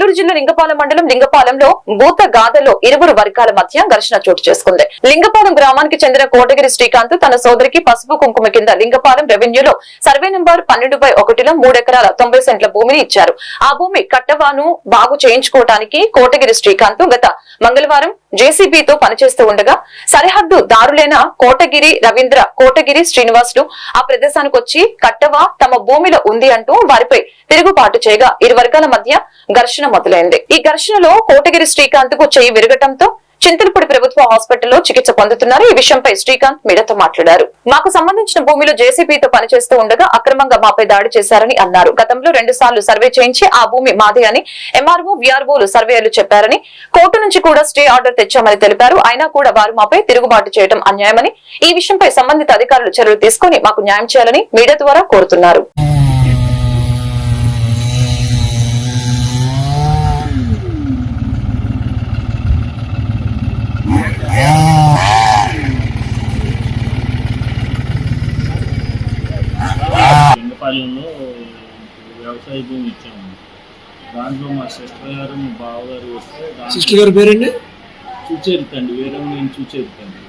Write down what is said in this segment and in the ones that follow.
నెల్లూరు జిల్లా లింగపాలెం మండలం లింగపాలెంలో భూత గాథలో ఇరువురు వర్గాల మధ్య ఘర్షణ చోటు చేసుకుంది. లింగపాలెం గ్రామానికి చెందిన కోటగిరి శ్రీకాంత్ తన సోదరికి పసుపు కుంకుమ కింద లింగపాలెం రెవెన్యూలో సర్వే నెంబర్ పన్నెండు బై ఒకటిలో మూడెకరాల తొంభై సెంట్ల భూమిని ఇచ్చారు. ఆ భూమి కట్టవాను బాగు చేయించుకోవటానికి కోటగిరి శ్రీకాంత్ గత మంగళవారం జేసీబీతో పనిచేస్తూ ఉండగా సరిహద్దు దారులైన కోటగిరి రవీంద్ర కోటగిరి శ్రీనివాసులు ఆ ప్రదేశానికి వచ్చి కట్టవ తమ భూమిలో ఉంది అంటూ వారిపై తిరుగుబాటు చేయగా ఇరు వర్గాల మధ్య ఘర్షణ మొదలైంది. ఈ ఘర్షణలో కోటగిరి శ్రీకాంత్కు చేయి విరగటంతో చింతలపూడి ప్రభుత్వ హాస్పిటల్లో చికిత్స పొందుతున్నారు. ఈ విషయంపై శ్రీకాంత్ మీడియాతో మాట్లాడారు. మాకు సంబంధించిన భూమిలో జేసీబీతో పనిచేస్తూ ఉండగా అక్రమంగా మాపై దాడి చేశారని అన్నారు. గతంలో రెండు సార్లు సర్వే చేయించి ఆ భూమి మాదే అని ఎంఆర్ఓ విఆర్ఓలు సర్వేలు చెప్పారని కోర్టు నుంచి కూడా స్టే ఆర్డర్ తెచ్చామని తెలిపారు. అయినా కూడా వారు మాపై తిరుగుబాటు చేయడం అన్యాయమని ఈ విషయంపై సంబంధిత అధికారులు చర్యలు తీసుకుని మాకు న్యాయం చేయాలని మీడియా ద్వారా కోరుతున్నారు. లింగపాలెంలో వ్యవసాయ భూమి ఇచ్చాము. దాంట్లో మా సిస్టర్ గారు మా బావగారు వస్తే సిస్టర్ గారి పేరండి? చూచేరుతండి వేరే నేను చూచేరుతండి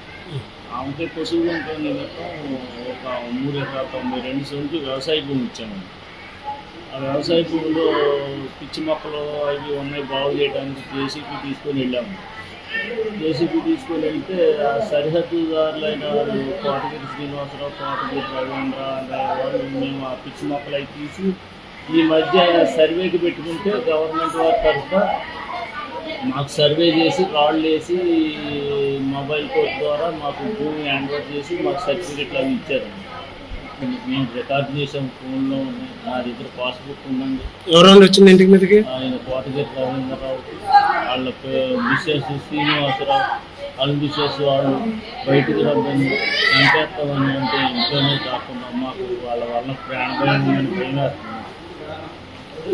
ఆమెకి పశువులు ఉంటే నిమిత్తం ఒక మూడు ఎకరాల తొంభై రెండు సెంట్లు వ్యవసాయ భూమి ఇచ్చాము. ఆ వ్యవసాయ భూమిలో పిచ్చి మొక్కలు అవి ఉన్నాయి బాగు చేయడానికి జేసీపీ తీసుకొని వెళ్ళాము. జేసీపీ తీసుకొని వెళ్తే ఆ సరిహద్దుదారులైన వాళ్ళు కోటగిరి శ్రీనివాసరావు కోటగిరి రవీంద్ర అనే వాళ్ళు మేము ఆ పిచ్చి మొక్కలు అవి తీసి ఈ మధ్య సర్వేకి పెట్టుకుంటే గవర్నమెంట్ వారి తరఫున మాకు సర్వే చేసి రాళ్ళు వేసి మొబైల్ కోడ్ ద్వారా మాకు భూమి హ్యాండ్ ఓవర్ చేసి మాకు సర్టిఫికెట్లు అవి ఇచ్చారు. మేము రికార్డ్ చేసాం ఫోన్లో నా దగ్గర పాస్బుక్ ఉందండి. ఎవరైనా వచ్చింది ఇంటికి మీదకి? ఆయన కోటగిరి రవీంద్రరావు వాళ్ళ మిస్సెస్ శ్రీనివాసరావు వాళ్ళ మిస్సెస్ వాళ్ళు బయటికి రమ్మని చంపేస్తామని అంటే ఇంట్లోనే కాకుండా మాకు వాళ్ళ వల్ల ప్రాణభయం భయం.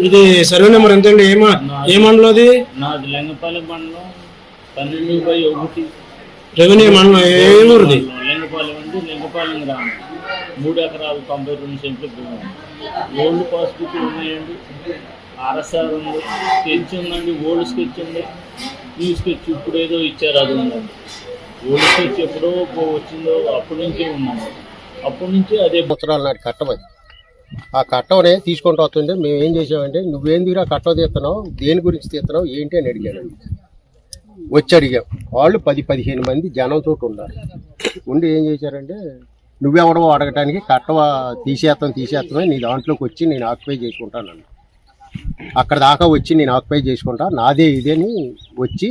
ఇది సర్వే నెంబర్ ఎంత అండి ఏమా ఏ మండలం అది? నాది లింగపల్లి మండలం పన్నెండు బై ఒకటి. రెవెన్యూ మండలం ఏ ఊరిది? లింగపాలెం అండి లింగపాలెం గ్రామం. మూడు ఎకరాలు తొంభై రెండు సెంట్లు భూమి. ఓల్డ్ పాస్బుక్ ఉన్నాయండి. ఆర్ఎస్ఆర్ ఉంది స్కెచ్ ఉందండి ఓల్డ్ స్కెచ్ ఉంది. న్యూ స్కెచ్ ఇప్పుడు ఏదో ఇచ్చారు అది ఉందండి ఓల్డ్ స్కెచ్ ఎప్పుడో వచ్చిందో అప్పటి నుంచే ఉందండి అప్పటి నుంచి అదే సంవత్సరాల నాటి కట్టం అది. ఆ కట్టవనే తీసుకుంటూ వస్తుంటే మేము ఏం చేసామంటే నువ్వేం నువ్వేందిరా కట్టం తీస్తున్నావు? దేని గురించి తీస్తున్నావు? ఏంటి? అని అడిగాను వచ్చి అడిగాం. వాళ్ళు పది పదిహేను మంది జనంతో ఉన్నారు. ఉండి ఏం చేశారంటే నువ్వెవడవో అడగటానికి కట్టవ తీసేస్తాం తీసేస్తామని నీ దాంట్లోకి వచ్చి నేను ఆక్యుపై చేసుకుంటాను అన్న అక్కడ దాకా వచ్చి నేను ఆక్యుపై చేసుకుంటా. నాదే ఇదేని వచ్చి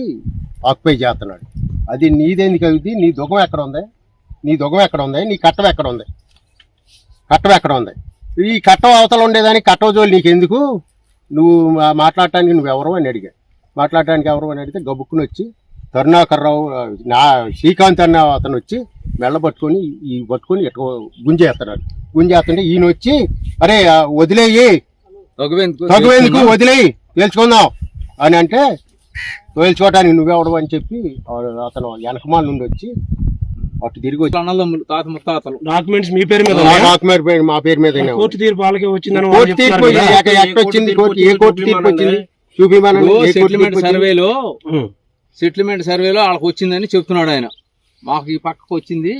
ఆక్యుపై చేస్తున్నాడు. అది నీదేందుకు అవుద్ది? నీ దుఃఖం ఎక్కడ ఉంది? నీ దుఃఖం ఎక్కడ ఉంది? నీ కట్టం ఎక్కడ ఉంది? కట్టం ఎక్కడ ఉంది? ఈ కట్టం అవతల ఉండేదానికి కట్టం జోలు నీకెందుకు? నువ్వు మాట్లాడటానికి నువ్వు ఎవరు అని అడిగా. మాట్లాడటానికి ఎవరు అని అడిగితే గబుక్కుని వచ్చి కరుణాకర్రావు నా శ్రీకాంత్ అన్న అతను వచ్చి మెల్ల పట్టుకొని ఈ పట్టుకొని ఎట్లా గుంజేస్తున్నాడు. గుంజేస్తుంటే ఈయన వచ్చి అరే వదిలేయి తగువేందుకు వదిలేయి తేల్చుకుందాం అని అంటే తేల్చుకోవటానికి నువ్వెవడు అని చెప్పి అతను వెనకమాల నుండి వచ్చి అటు తిరిగి వచ్చి అన్నదమ్ములు తాత ముత్తాతలు. డాక్యుమెంట్స్ మీ పేరు మీద? డాక్యుమెంట్ మా పేరు మీద కోర్టు తీర్పు వాళ్ళకే వచ్చిందని కోర్టు తీర్పు ఎక్కడ వచ్చింది. కోర్టు ఏ కోర్టు తీర్పు వచ్చింది? చూపిమనండి. వచ్చింది? సర్వేలో. సెటిల్మెంట్ సర్వేలో వాళ్ళకి వచ్చిందని చెప్తున్నాడు ఆయన. మాకు ఈ పక్కకు వచ్చింది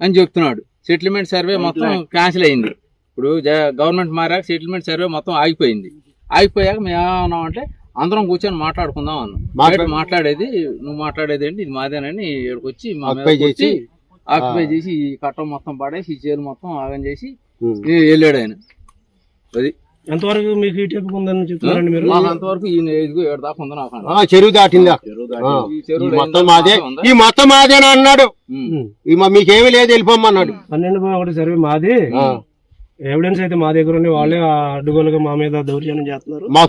అని చెప్తున్నాడు. సెటిల్మెంట్ సర్వే మొత్తం క్యాన్సిల్ అయింది. ఇప్పుడు జ- గవర్నమెంట్ మారాక సెటిల్మెంట్ సర్వే మొత్తం ఆగిపోయింది. ఆగిపోయాక మేము ఏమన్నామంటే అందరం కూర్చొని మాట్లాడుకుందాం అన్నాం. మాట్లాడేది నువ్వు మాట్లాడేది ఏంటి? ఇది మాదేనని ఇక్కడికి వచ్చి వచ్చి చేసి, ఆక్యుపై. చేసి ఈ కట్టం మొత్తం పడేసి ఈ చేలు మొత్తం ఆగం చేసి. ఈ- వెళ్ళాడు ఆయన. అది. ఎంతవరకు మీకు ఈ టైపు ఉందని చెప్తున్నారండి మీరు? మాకు అంతవరకు ఈయన ఇదిగో ఏడు దాకా ఉంది నాకు ఆ, చెరువు దాటిందా? ఈ ఈ చెరువులో మొత్తం మాదే? ఈ మొత్తం మాదేనా అన్నాడు. ఈ మీకేమీ లేదు వెళ్ళిపోమన్నాడు పన్నెండు ఒకటి సర్వే మాది. ఎవిడెన్స్ అయితే మా దగ్గర ఉంది. వాళ్ళే అడ్డుగోలుగా మా మీద దౌర్జన్యం చేస్తున్నారు. మా